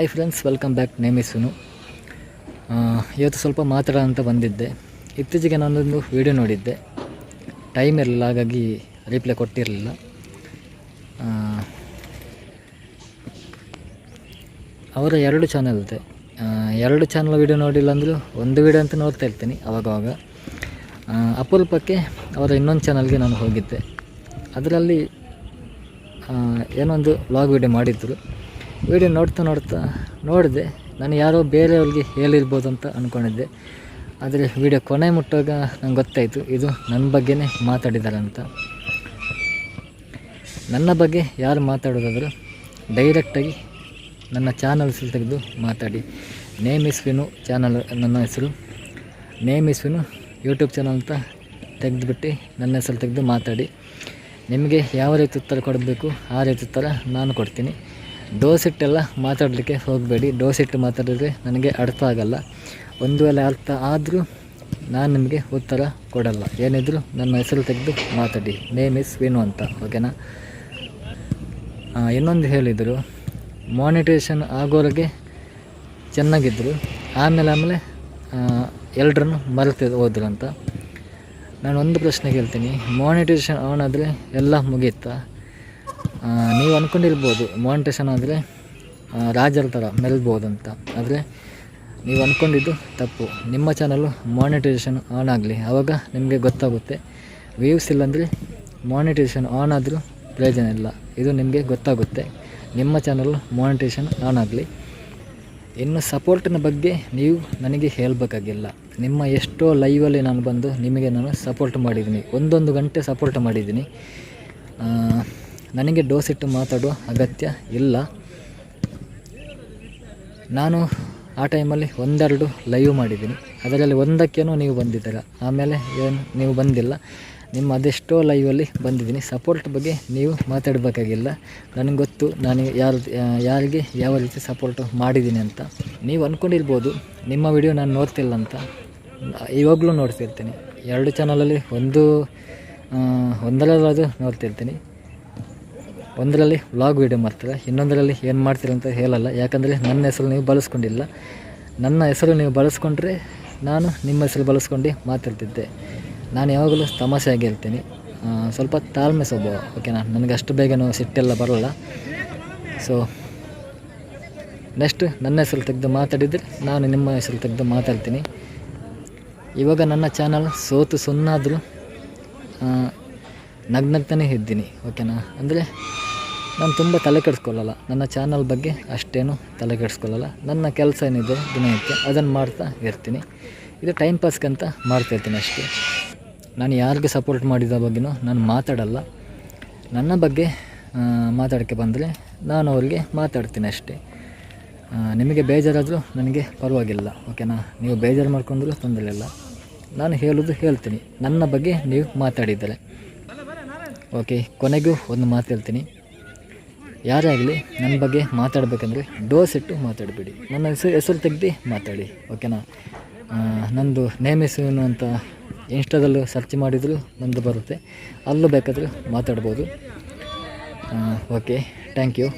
Hi friends welcome back ನೇಮಿಸುನು ಇವತ್ತು ಸ್ವಲ್ಪ ಮಾತಾಡೋಣ ಅಂತ ಬಂದಿದ್ದೆ. ಇತ್ತೀಚೆಗೆ ನಾನೊಂದು ವಿಡಿಯೋ ನೋಡಿದ್ದೆ. ಟೈಮ್ ಇರಲಿಲ್ಲ, ಹಾಗಾಗಿ ರಿಪ್ಲೈ ಕೊಟ್ಟಿರಲಿಲ್ಲ. ಅವರ ಎರಡು ಚಾನಲ್ ಇದೆ. ಎರಡು ಚಾನಲ್ ವಿಡಿಯೋ ನೋಡಿಲ್ಲ ಅಂದರೂ ಒಂದು ವಿಡಿಯೋ ಅಂತ ನೋಡ್ತಾ ಇರ್ತೀನಿ ಅವಾಗವಾಗ. ಅಪರೂಪಕ್ಕೆ ಅವರ ಇನ್ನೊಂದು ಚಾನಲ್ಗೆ ನಾನು ಹೋಗಿದ್ದೆ. ಅದರಲ್ಲಿ ಏನೊಂದು ವ್ಲಾಗ್ ವೀಡಿಯೋ ಮಾಡಿದ್ರು. ವಿಡಿಯೋ ನೋಡ್ತಾ ನೋಡ್ತಾ ನೋಡಿದೆ ನಾನು ಯಾರೋ ಬೇರೆಯವ್ರಿಗೆ ಹೇಳಿರ್ಬೋದು ಅಂತ ಅಂದ್ಕೊಂಡಿದ್ದೆ ಆದರೆ ವಿಡಿಯೋ ಕೊನೆ ಮುಟ್ಟಾಗ ನಂಗೆ ಗೊತ್ತಾಯಿತು, ಇದು ನನ್ನ ಬಗ್ಗೆನೇ ಮಾತಾಡಿದ್ದಾರೆ ಅಂತ ನನ್ನ ಬಗ್ಗೆ ಯಾರು ಮಾತಾಡೋದಾದರೂ ಡೈರೆಕ್ಟಾಗಿ ನನ್ನ ಚಾನಲ್ ಹೆಸರು ತೆಗೆದು ಮಾತಾಡಿ. ನೇಮ್ ಇಸ್ ವಿನು ಚಾನಲ್ ನನ್ನ ಹೆಸರು. Name is Vinu YouTube channel ಅಂತ ತೆಗೆದುಬಿಟ್ಟು ನನ್ನ ಹೆಸರು ತೆಗೆದು ಮಾತಾಡಿ. ನಿಮಗೆ ಯಾವ ರೀತಿ ಉತ್ತರ ಕೊಡಬೇಕು ಆ ರೀತಿ ಉತ್ತರ ನಾನು ಕೊಡ್ತೀನಿ. ಡೋಸ್ ಇಟ್ಟೆಲ್ಲ ಮಾತಾಡಲಿಕ್ಕೆ ಹೋಗಬೇಡಿ. ಡೋಸ್ ಇಟ್ಟು ಮಾತಾಡಿದ್ರೆ ನನಗೆ ಅರ್ಥ ಆಗಲ್ಲ. ಒಂದು ವೇಳೆ ಅರ್ಥ ಆದರೂ ನಾನು ನಿಮಗೆ ಉತ್ತರ ಕೊಡಲ್ಲ. ಏನಿದ್ರು ನನ್ನ ಹೆಸರು ತೆಗೆದು ಮಾತಾಡಿ. ನೇಮ್ ಇಸ್ ವಿನು ಅಂತ ಓಕೆನಾ ಇನ್ನೊಂದು ಹೇಳಿದರು ಮಾನಿಟೇಷನ್ ಆಗೋರಿಗೆ ಚೆನ್ನಾಗಿದ್ದರು ಆಮೇಲೆ ಆಮೇಲೆ ಎಲ್ಲರನ್ನು ಮರೆತು ಹೋದ್ರು ಅಂತ. ನಾನು ಒಂದು ಪ್ರಶ್ನೆ ಕೇಳ್ತೀನಿ ಮಾನಿಟೇಷನ್ ಆನ್ ಆದರೆ ಎಲ್ಲ ಮುಗೀತಾ? ನೀವು ಅಂದ್ಕೊಂಡಿರ್ಬೋದು ಮಾನಿಟೇಷನ್ ಆದರೆ ರಾಜರ ಥರ ಮೆಲ್ಬೋದು ಅಂತ. ಆದರೆ, ನೀವು ಅಂದ್ಕೊಂಡಿದ್ದು ತಪ್ಪು. ನಿಮ್ಮ ಚಾನಲ್ಲು ಮಾನಿಟೈಸೇಷನ್ ಆನ್ ಆಗಲಿ. ಆವಾಗ ನಿಮಗೆ ಗೊತ್ತಾಗುತ್ತೆ. ವ್ಯೂವ್ಸ್ ಇಲ್ಲಾಂದರೆ ಮಾನಿಟೈಸೇಷನ್ ಆನ್ ಆದರೂ ಪ್ರಯೋಜನ ಇಲ್ಲ. ಇದು ನಿಮಗೆ ಗೊತ್ತಾಗುತ್ತೆ. ನಿಮ್ಮ ಚಾನಲ್ಲು ಮಾನಿಟೈಸೇಷನ್ ಆನ್ ಆಗಲಿ. ಇನ್ನು ಸಪೋರ್ಟಿನ ಬಗ್ಗೆ ನೀವು ನನಗೆ ಹೇಳಬೇಕಾಗಿಲ್ಲ. ನಿಮ್ಮ ಎಷ್ಟೋ ಲೈವಲ್ಲಿ ನಾನು ಬಂದು ನಿಮಗೆ ನಾನು ಸಪೋರ್ಟ್ ಮಾಡಿದ್ದೀನಿ. ಒಂದೊಂದು ಗಂಟೆ ಸಪೋರ್ಟ್ ಮಾಡಿದ್ದೀನಿ. ನನಗೆ ಡೋಸ್ ಇಟ್ಟು ಮಾತಾಡುವ ಅಗತ್ಯ ಇಲ್ಲ. ನಾನು ಆ ಟೈಮಲ್ಲಿ ಒಂದೆರಡು ಲೈವ್ ಮಾಡಿದ್ದೀನಿ. ಅದರಲ್ಲಿ ಒಂದಕ್ಕೇನೋ ನೀವು ಬಂದಿದ್ದೀರ. ಆಮೇಲೆ ಏನು ನೀವು ಬಂದಿಲ್ಲ. ನಿಮ್ಮ ಅದೆಷ್ಟೋ ಲೈವಲ್ಲಿ ಬಂದಿದ್ದೀನಿ. ಸಪೋರ್ಟ್ ಬಗ್ಗೆ ನೀವು ಮಾತಾಡಬೇಕಾಗಿಲ್ಲ. ನನಗೆ ಗೊತ್ತು ನಾನು ಯಾರು, ಯಾರಿಗೆ ಯಾವ ರೀತಿ ಸಪೋರ್ಟ್ ಮಾಡಿದ್ದೀನಿ ಅಂತ. ನೀವು ಅಂದ್ಕೊಂಡಿರ್ಬೋದು ನಿಮ್ಮ ವಿಡಿಯೋ ನಾನು ನೋಡ್ತಿಲ್ಲ ಅಂತ. ಇವಾಗಲೂ ನೋಡ್ತಿರ್ತೀನಿ. ಎರಡು ಚಾನಲಲ್ಲಿ ಒಂದು ಒಂದರಲ್ಲಾದರೂ ನೋಡ್ತಿರ್ತೀನಿ. ಒಂದರಲ್ಲಿ ವ್ಲಾಗ್ ವೀಡಿಯೋ ಮಾಡ್ತೀರ, ಇನ್ನೊಂದರಲ್ಲಿ ಏನು ಮಾಡ್ತೀರ ಅಂತ ಹೇಳಲ್ಲ. ಯಾಕಂದರೆ ನನ್ನ ಹೆಸರು ನೀವು ಬಳಸ್ಕೊಂಡಿಲ್ಲ. ನನ್ನ ಹೆಸರು ನೀವು ಬಳಸ್ಕೊಂಡ್ರೆ ನಾನು ನಿಮ್ಮ ಹೆಸರು ಬಳಸ್ಕೊಂಡು ಮಾತಾಡ್ತಿದ್ದೆ. ನಾನು ಯಾವಾಗಲೂ ತಮಾಷೆಯಾಗಿ ಹೇಳ್ತೀನಿ. ಸ್ವಲ್ಪ ತಾಳ್ಮೆ ಸ್ವಭಾವ ಓಕೆನಾ ನನಗೆ ಅಷ್ಟು ಬೇಗನೂ ಸಿಟ್ಟೆಲ್ಲ ಬರೋಲ್ಲ. ಸೊ ನೆಕ್ಸ್ಟ್ ನನ್ನ ಹೆಸರು ತೆಗೆದು ಮಾತಾಡಿದರೆ ನಾನು ನಿಮ್ಮ ಹೆಸರು ತೆಗೆದು ಮಾತಾಡ್ತೀನಿ. ಇವಾಗ ನನ್ನ ಚಾನಲ್ ಸೋತು ಸುನ್ನಾದರೂ ನಗ್ನಗ್ತಾನೆ ಇದ್ದೀನಿ ಓಕೆನಾ ಅಂದರೆ ನಾನು ತುಂಬ ತಲೆ ಕೆಡಿಸ್ಕೊಳ್ಳಲ್ಲ. ನನ್ನ ಚಾನಲ್ ಬಗ್ಗೆ ಅಷ್ಟೇನು ತಲೆ ಕೆಡಿಸ್ಕೊಳ್ಳಲ್ಲ. ನನ್ನ ಕೆಲಸ ಏನಿದೆ ದಿನಕ್ಕೆ ಅದನ್ನು ಮಾಡ್ತಾ ಇರ್ತೀನಿ. ಇದು ಟೈಮ್ ಪಾಸ್ಗಂತ ಮಾಡ್ತಾ ಇರ್ತೀನಿ ಅಷ್ಟೇ. ನಾನು ಯಾರಿಗೆ ಸಪೋರ್ಟ್ ಮಾಡಿದ ಬಗ್ಗೆನೂ ನಾನು ಮಾತಾಡಲ್ಲ. ನನ್ನ ಬಗ್ಗೆ ಮಾತಾಡೋಕ್ಕೆ ಬಂದರೆ ನಾನು ಅವರಿಗೆ ಮಾತಾಡ್ತೀನಿ ಅಷ್ಟೇ. ನಿಮಗೆ ಬೇಜಾರಾದರೂ ನನಗೆ ಪರವಾಗಿಲ್ಲ ಓಕೆನಾ ನೀವು ಬೇಜಾರು ಮಾಡ್ಕೊಂಡ್ರೂ ತೊಂದರೆ ಇಲ್ಲ. ನಾನು ಹೇಳೋದು ಹೇಳ್ತೀನಿ. ನನ್ನ ಬಗ್ಗೆ ನೀವು ಮಾತಾಡಿದ್ದಾರೆ ಓಕೆ ಕೊನೆಗೂ ಒಂದು ಮಾತು ಹೇಳ್ತೀನಿ. ಯಾರೇ ಆಗಲಿ ನನ್ನ ಬಗ್ಗೆ ಮಾತಾಡಬೇಕಂದ್ರೆ ಡೋಸ್ ಇಟ್ಟು ಮಾತಾಡಬೇಡಿ. ನನ್ನ ಹೆಸರು ಹೆಸರು ತೆಗ್ದು ಮಾತಾಡಿ, ಓಕೆನಾ? ನಂದು ನೇಮ್ ಹೆಸರು ಅಂತ ಇನ್ಸ್ಟಾದಲ್ಲೂ ಸರ್ಚ್ ಮಾಡಿದರೂ ನಂದು ಬರುತ್ತೆ. ಅಲ್ಲೂ ಬೇಕಾದರೂ ಮಾತಾಡ್ಬೋದು. Okay thank you